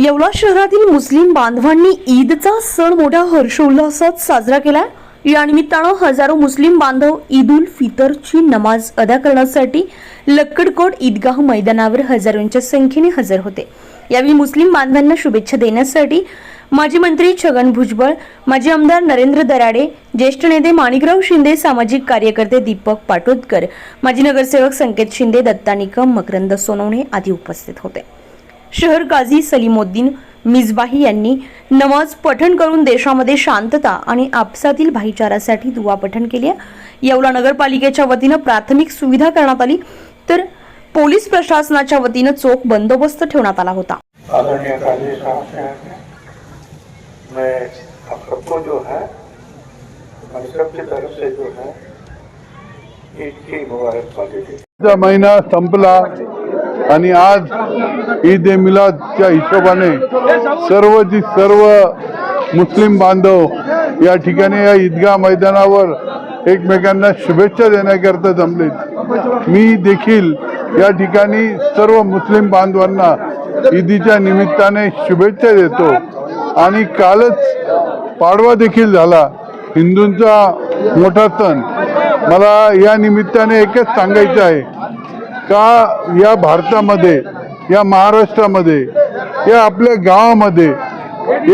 येवला शहरातील मुस्लिम बांधवांनी ईदचा सण मोठ्या हर्षोल्लासात साजरा केला या निमित्तानं हजारो मुस्लिम बांधव ईद उल फितरची नमाज अदा करण्यासाठी लक्कडकोट ईदगाह मैदानावर हजारोंच्या संख्येने हजर होते. यावेळी मुस्लिम बांधवांना शुभेच्छा देण्यासाठी माजी मंत्री छगन भुजबळ माजी आमदार नरेंद्र दराडे ज्येष्ठ नेते माणिकराव शिंदे सामाजिक कार्यकर्ते दीपक पाटोदकर माजी नगरसेवक संकेत शिंदे दत्ता निकम मकरंद सोनवणे आदी उपस्थित होते. शहर गाझी सलीमोद्दीन मिजबाही यांनी नमाज पठण करून देशामध्ये शांतता आणि आपसातील भाईचारासाठी दुवा पठण केली आहे. येवला नगरपालिकेच्या वतीनं प्राथमिक सुविधा करण्यात आली तर पोलीस प्रशासनाच्या वतीनं चोख बंदोबस्त ठेवण्यात आला होता. हैं मैं आप सबको जो है हम सबकी तरफ से जो है ईद की मुबारकबाद महिना संपला। आणि आज ईद ए मिलादच्या हिशोबाने सर्व जी सर्व मुस्लिम बांधव या ठिकाणी या ईदगाह मैदानावर एकमेकांना शुभेच्छा देण्याकरता जमलेत. मी देखील या ठिकाणी सर्व मुस्लिम बांधवांना ईदीच्या निमित्ताने शुभेच्छा देतो. आणि कालच पाडवा देखील झाला हिंदूंचा मोठा सण. मला या निमित्ताने एकच सांगायचं आहे. का या भारतामध्ये या महाराष्ट्रामध्ये या आपल्या गावामध्ये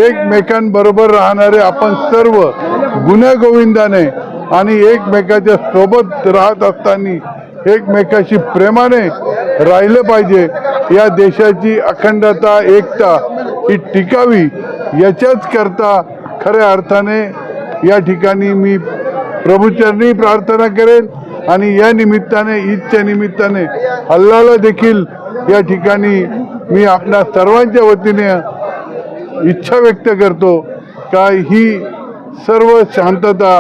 एकमेकांबरोबर राहणारे आपण सर्व गुण्यागोविंदाने आणि एकमेकाच्या सोबत राहत असताना एकमेकाशी प्रेमाने राहिलं पाहिजे. या देशाची अखंडता एकता ही टिकावी याच्याच करता खऱ्या अर्थाने या ठिकाणी मी प्रभूचरणी प्रार्थना करेन. आणि या निमित्ताने ईदच्या निमित्ताने अल्लाला देखील या ठिकाणी मी आपल्या सर्वांच्या वतीने इच्छा व्यक्त करतो का ही सर्व शांतता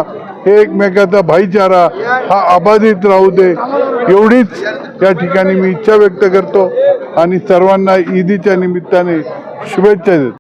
हे एकमेकाचा भाईचारा हा अबाधित राहू दे. एवढीच या ठिकाणी मी इच्छा व्यक्त करतो आणि सर्वांना ईदीच्या निमित्ताने शुभेच्छा देतो.